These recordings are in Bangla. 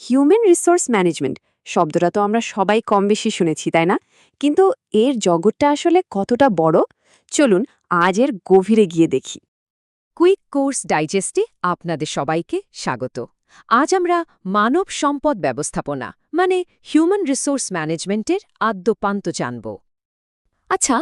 হিউম্যান রিসোর্স ম্যানেজমেন্ট শব্দটা তো আমরা সবাই কম বেশি শুনেছি, তাই না? কিন্তু এর জগৎটা আসলে কতটা বড়? চলুন আজ এর গভীরে গিয়ে দেখি। কুইক কোর্স ডাইজেস্টে আপনাদের সবাইকে স্বাগত। আজ আমরা মানব সম্পদ ব্যবস্থাপনা মানে হিউম্যান রিসোর্স ম্যানেজমেন্টের আদ্যপান্ত জানব। আচ্ছা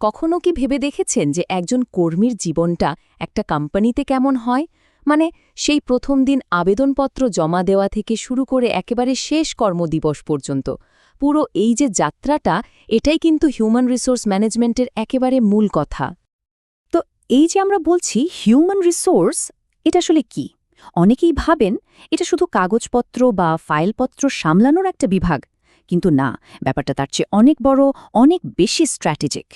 কখনো কি ভেবে দেখেছেন যে একজন কর্মীর জীবনটা একটা কোম্পানিতে কেমন হয়? মানে সেই প্রথম দিন আবেদনপত্র জমা দেওয়া থেকে শুরু করে একেবারে শেষ কর্মদিবস পর্যন্ত। পুরো এই যে যাত্রাটা, এটাই কিন্তু হিউম্যান রিসোর্স ম্যানেজমেন্টের একেবারে মূল কথা। তো এই যে আমরা বলছি হিউম্যান রিসোর্স এটা আসলে কি? অনেকেই ভাবেন এটা শুধু কাগজপত্র বা ফাইলপত্র সামলানোর একটা বিভাগ, কিন্তু না, ব্যাপারটা তার চেয়ে অনেক বড়, অনেক বেশি স্ট্র্যাটেজিক।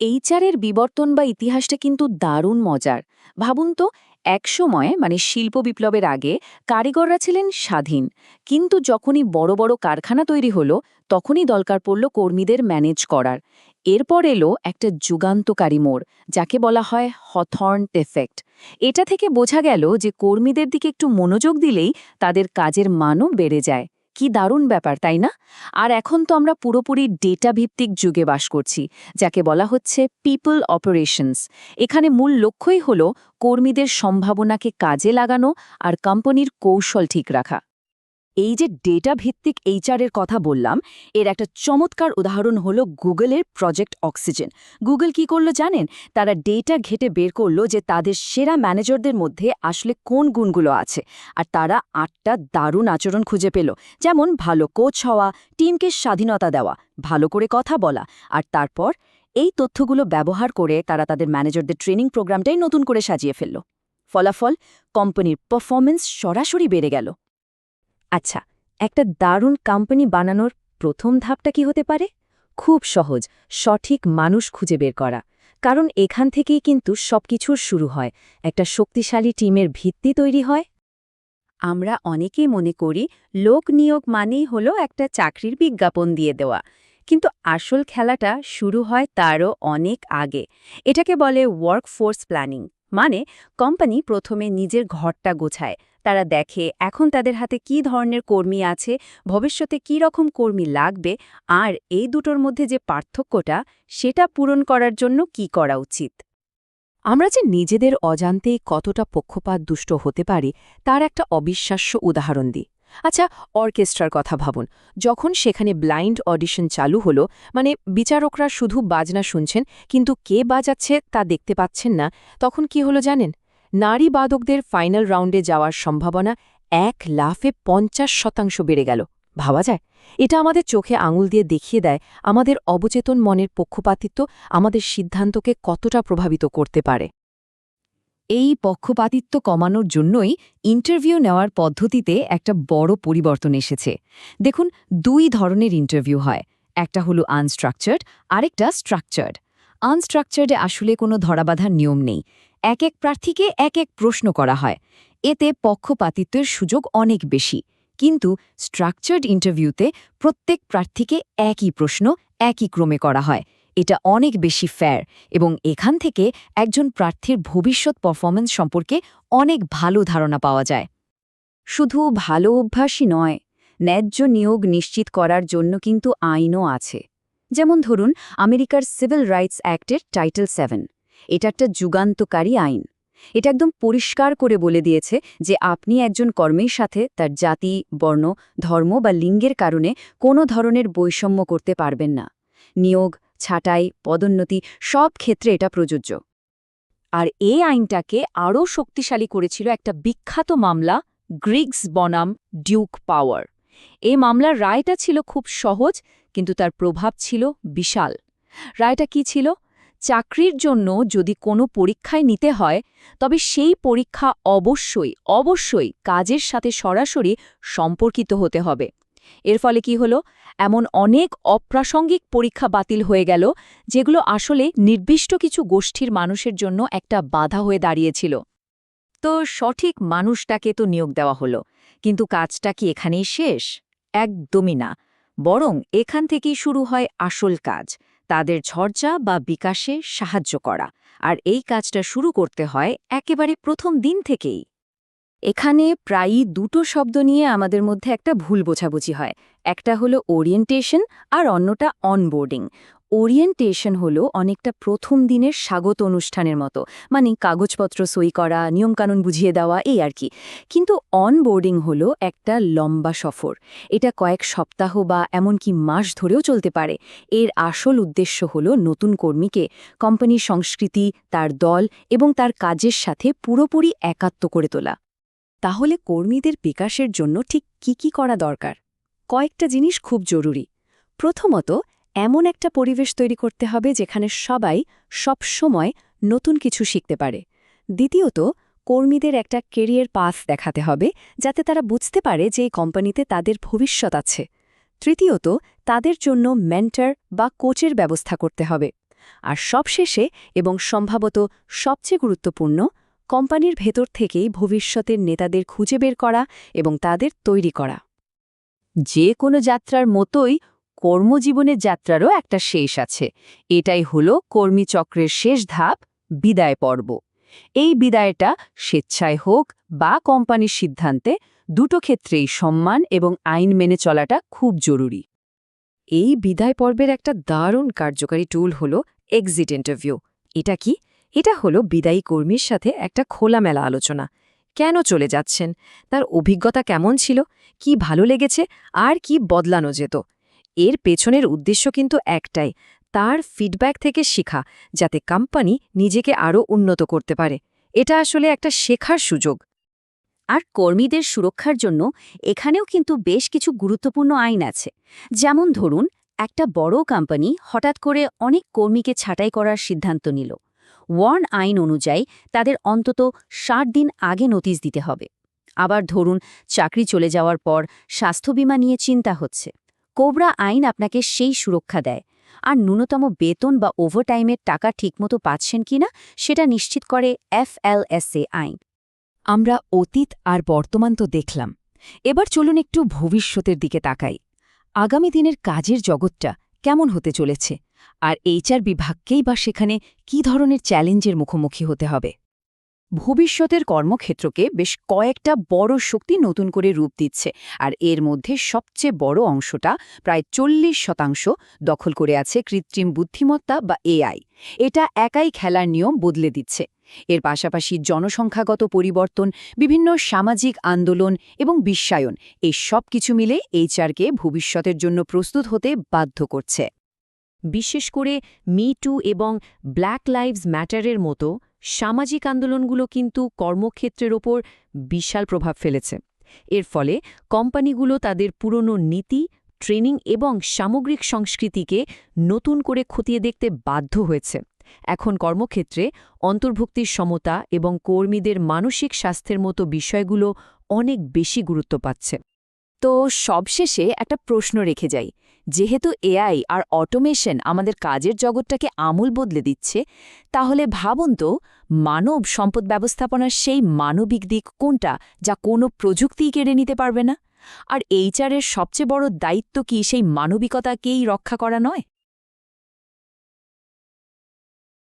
এইচআরের বিবর্তন বা ইতিহাসটা কিন্তু দারুণ মজার। ভাবুন তো একসময় মানে শিল্প বিপ্লবের আগে, কারিগররা ছিলেন স্বাধীন। কিন্তু যখনই বড় বড় কারখানা তৈরি হলো, তখনই দরকার পড়ল কর্মীদের ম্যানেজ করার। এরপর এলো একটা যুগান্তকারী মোড়, যাকে বলা হয় হথর্ন এফেক্ট। এটা থেকে বোঝা গেল যে কর্মীদের দিকে একটু মনোযোগ দিলেই তাদের কাজের মানও বেড়ে যায়। কি দারুণ ব্যাপার, তাই না? আর এখন তো আমরা পুরোপুরি ডেটা ভিত্তিক যুগে বাস করছি, যাকে বলা হচ্ছে পিপল অপারেশনস। এখানে মূল লক্ষ্যই হল কর্মীদের সম্ভাবনাকে কাজে লাগানো আর কোম্পানির কৌশল ঠিক রাখা। এই যে ডেটা ভিত্তিক এইচআরের কথা বললাম, এর একটা চমৎকার উদাহরণ হলো গুগলের প্রজেক্ট অক্সিজেন গুগল কি করল জানেন? তারা ডেটা ঘেটে বের করল যে তাদের সেরা ম্যানেজারদের মধ্যে আসলে কোন গুণগুলো আছে, আর তারা আটটা দারুণ আচরণ খুঁজে পেল। যেমন ভালো কোচ হওয়া টিমকে স্বাধীনতা দেওয়া, ভালো করে কথা বলা, আর তারপর এই তথ্যগুলো ব্যবহার করে তারা তাদের ম্যানেজারদের ট্রেনিং প্রোগ্রামটাই নতুন করে সাজিয়ে ফেলল। ফলাফল কোম্পানির পারফরমেন্স সরাসরি বেড়ে গেল। আচ্ছা একটা দারুণ কোম্পানি বানানোর প্রথম ধাপটা কি হতে পারে? খুব সহজ, সঠিক মানুষ খুঁজে বের করা। কারণ এখান থেকেই কিন্তু সবকিছুর শুরু হয়। একটা শক্তিশালী টিমের ভিত্তি তৈরি হয়। আমরা অনেকেই মনে করি, লোক নিয়োগ মানেই হলো একটা চাকরির বিজ্ঞাপন দিয়ে দেওয়া। কিন্তু আসল খেলাটা শুরু হয় তারও অনেক আগে। এটাকে বলে ওয়ার্কফোর্স প্ল্যানিং মানে কোম্পানি প্রথমে নিজের ঘরটা গোছায়। তারা দেখে, এখন তাদের হাতে কি ধরনের কর্মী আছে, ভবিষ্যতে কি রকম কর্মী লাগবে, আর এই দুটোর মধ্যে যে পার্থক্যটা, সেটা পূরণ করার জন্য কি করা উচিত? আমরা যে নিজেদের অজান্তেই কতটা পক্ষপাত দুষ্ট হতে পারি, তার একটা অবিশ্বাস্য উদাহরণ দিই। আচ্ছা অর্কেস্ট্রার কথা ভাবুন। যখন সেখানে ব্লাইন্ড অডিশন চালু হলো মানে বিচারকরা শুধু বাজনা শুনছেন, কিন্তু কে বাজাচ্ছে তা দেখতে পাচ্ছেন না, তখন কি হলো জানেন? নারী বাদকদের ফাইনাল রাউন্ডে যাওয়ার সম্ভাবনা এক লাফে পঞ্চাশ শতাংশ বেড়ে গেল। ভাবা যায়? এটা আমাদের চোখে আঙুল দিয়ে দেখিয়ে দেয় আমাদের অবচেতন মনের পক্ষপাতিত্ব আমাদের সিদ্ধান্তকে কতটা প্রভাবিত করতে পারে। এই পক্ষপাতিত্ব কমানোর জন্যই ইন্টারভিউ নেওয়ার পদ্ধতিতে একটা বড় পরিবর্তন এসেছে। দেখুন, দুই ধরনের ইন্টারভিউ হয়। একটা হলো আনস্ট্রাকচার্ড, আরেকটা স্ট্রাকচার্ড। আনস্ট্রাকচার্ডে আসলে কোনো ধরাবাধার নিয়ম নেই। এক এক প্রার্থীকে এক এক প্রশ্ন করা হয়। এতে পক্ষপাতিত্বের সুযোগ অনেক বেশি। কিন্তু স্ট্রাকচার্ড ইন্টারভিউতে প্রত্যেক প্রার্থীকে একই প্রশ্ন একই ক্রমে করা হয়। এটা অনেক বেশি ফেয়ার এবং এখান থেকে একজন প্রার্থীর ভবিষ্যৎ পারফরমেন্স সম্পর্কে অনেক ভালো ধারণা পাওয়া যায়। শুধু ভালো অভ্যাসই নয়, ন্যায্য নিয়োগ নিশ্চিত করার জন্য কিন্তু আইনও আছে। যেমন ধরুন, আমেরিকার সিভিল রাইটস অ্যাক্টের টাইটেল সেভেন। এটা একটা যুগান্তকারী আইন। এটা একদম পরিষ্কার করে বলে দিয়েছে যে আপনি একজন কর্মের সাথে তার জাতি, বর্ণ, ধর্ম বা লিঙ্গের কারণে কোনো ধরনের বৈষম্য করতে পারবেন না। নিয়োগ, ছাঁটাই, পদোন্নতি সব ক্ষেত্রে এটা প্রযোজ্য। আর এই আইনটাকে আরও শক্তিশালী করেছিল একটা বিখ্যাত মামলা, গ্রিগস বনাম ডিউক পাওয়ার। এই মামলার রায়টা ছিল খুব সহজ, কিন্তু তার প্রভাব ছিল বিশাল। রায়টা কি ছিল? চাকরির জন্য যদি কোনো পরীক্ষায় নিতে হয়, তবে সেই পরীক্ষা অবশ্যই অবশ্যই কাজের সাথে সরাসরি সম্পর্কিত হতে হবে। এর ফলে কি হলো? এমন অনেক অপ্রাসঙ্গিক পরীক্ষা বাতিল হয়ে গেল, যেগুলো আসলে নির্দিষ্ট কিছু গোষ্ঠীর মানুষের জন্য একটা বাধা হয়ে দাঁড়িয়েছিল। তো সঠিক মানুষটাকে তো নিয়োগ দেওয়া হলো, কিন্তু কাজটা কি এখানেই শেষ? একদমই না। বরং এখান থেকেই শুরু হয় আসল কাজ। তাদের ঝর্জা বা বিকাশে সাহায্য করা। আর এই কাজটা শুরু করতে হয় একেবারে প্রথম দিন থেকেই। এখানে প্রায়ই দুটো শব্দ নিয়ে আমাদের মধ্যে একটা ভুল বোঝাবুঝি হয়। একটা হলো ওরিয়েন্টেশন আর অন্যটা অনবোর্ডিং ওরিয়েন্টেশন হলো অনেকটা প্রথম দিনের স্বাগত অনুষ্ঠানের মতো মানে কাগজপত্র সই করা, নিয়মকানুন বুঝিয়ে দেওয়া, এই আর কি। কিন্তু অনবোর্ডিং হলো একটা লম্বা সফর। এটা কয়েক সপ্তাহ বা এমনকি মাস ধরেও চলতে পারে। এর আসল উদ্দেশ্য হলো নতুন কর্মীকে, কোম্পানির সংস্কৃতি, তার দল এবং তার কাজের সাথে পুরোপুরি একাত্ম করে তোলা। তাহলে কর্মীদের বিকাশের জন্য ঠিক কি কি করা দরকার? কয়েকটা জিনিস খুব জরুরি। প্রথমত এমন একটা পরিবেশ তৈরি করতে হবে যেখানে সবাই সব সময় নতুন কিছু শিখতে পারে। দ্বিতীয়ত, কর্মীদের একটা কেরিয়ার পাস দেখাতে হবে যাতে তারা বুঝতে পারে যে এই কোম্পানিতে তাদের ভবিষ্যৎ আছে। তৃতীয়ত, তাদের জন্য মেন্টার বা কোচের ব্যবস্থা করতে হবে। আর সবশেষে এবং সম্ভবত সবচেয়ে গুরুত্বপূর্ণ কোম্পানির ভেতর থেকেই ভবিষ্যতের নেতাদের খুঁজে বের করা এবং তাদের তৈরি করা। যে কোনো যাত্রার মতোই কর্মজীবনের যাত্রারও একটা শেষ আছে। এটাই হলো কর্মীচক্রের শেষ ধাপ, বিদায় পর্ব। এই বিদায়টা স্বেচ্ছায় হোক বা কোম্পানির সিদ্ধান্তে, দুটো ক্ষেত্রেই সম্মান এবং আইন মেনে চলাটা খুব জরুরি। এই বিদায় পর্বের একটা দারুণ কার্যকারী টুল হল এক্সিট ইন্টারভিউ এটা কি? এটা হলো বিদায়ী কর্মীর সাথে একটা খোলামেলা আলোচনা। কেন চলে যাচ্ছেন? তার অভিজ্ঞতা কেমন ছিল? কি ভালো লেগেছে? আর কি বদলানো যেত? এর পেছনের উদ্দেশ্য কিন্তু একটাই, তার ফিডব্যাক থেকে শিখা, যাতে কোম্পানি নিজেকে আরও উন্নত করতে পারে। এটা আসলে একটা শেখার সুযোগ। আর কর্মীদের সুরক্ষার জন্য এখানেও কিন্তু বেশ কিছু গুরুত্বপূর্ণ আইন আছে। যেমন ধরুন, একটা বড় কোম্পানি হঠাৎ করে অনেক কর্মীকে ছাঁটাই করার সিদ্ধান্ত নিল। ওয়ার্ন আইন অনুযায়ী তাদের অন্তত ষাট দিন আগে নোটিশ দিতে হবে। আবার ধরুন, চাকরি চলে যাওয়ার পর স্বাস্থ্য বীমা নিয়ে চিন্তা হচ্ছে। কোবরা আইন আপনাকে সেই সুরক্ষা দেয়। আর ন্যূনতম বেতন বা ওভারটাইমের টাকা ঠিকমতো পাচ্ছেন কিনা, সেটা নিশ্চিত করে এফএলএসএ আইন। আমরা অতীত আর বর্তমান তো দেখলাম। এবার চলুন একটু ভবিষ্যতের দিকে তাকাই। আগামী দিনের কাজের জগৎটা কেমন হতে চলেছে? আর এইচআর বিভাগকেই বা সেখানে কি ধরনের চ্যালেঞ্জের মুখোমুখি হতে হবে? ভবিষ্যতের কর্মক্ষেত্রকে বেশ কয়েকটা বড় শক্তি নতুন করে রূপ দিচ্ছে, আর এর মধ্যে সবচেয়ে বড় অংশটা প্রায় চল্লিশ শতাংশ দখল করে আছে কৃত্রিম বুদ্ধিমত্তা বা এআই। এটা একাই খেলার নিয়ম বদলে দিচ্ছে। এর পাশাপাশি জনসংখ্যাগত পরিবর্তন, বিভিন্ন সামাজিক আন্দোলন এবং বিশ্বায়ন, এই সব কিছু মিলে এইচআরকে ভবিষ্যতের জন্য প্রস্তুত হতে বাধ্য করছে। বিশেষ করে মি টু এবং ব্ল্যাক লাইভস ম্যাটারের মতো সামাজিক আন্দোলনগুলো কিন্তু কর্মক্ষেত্রের ওপর বিশাল প্রভাব ফেলেছে। এর ফলে কোম্পানিগুলো তাদের পুরনো নীতি, ট্রেনিং এবং সামগ্রিক সংস্কৃতিকে নতুন করে খতিয়ে দেখতে বাধ্য হয়েছে। এখন কর্মক্ষেত্রে অন্তর্ভুক্তির সমতা এবং কর্মীদের মানসিক স্বাস্থ্যের মতো বিষয়গুলো অনেক বেশি গুরুত্ব পাচ্ছে। তো সবশেষে একটা প্রশ্ন রেখে যাই। যেহেতু এআই আর অটোমেশন আমাদের কাজের জগৎটাকে আমূল বদলে দিচ্ছে, তাহলে ভাবুন তো, মানব সম্পদ ব্যবস্থাপনার সেই মানবিক দিক কোনটা যা কোনো প্রযুক্তিই কেড়ে নিতে পারবে না? আর এইচআরের সবচেয়ে বড় দায়িত্ব কি সেই মানবিকতাকেই রক্ষা করা নয়?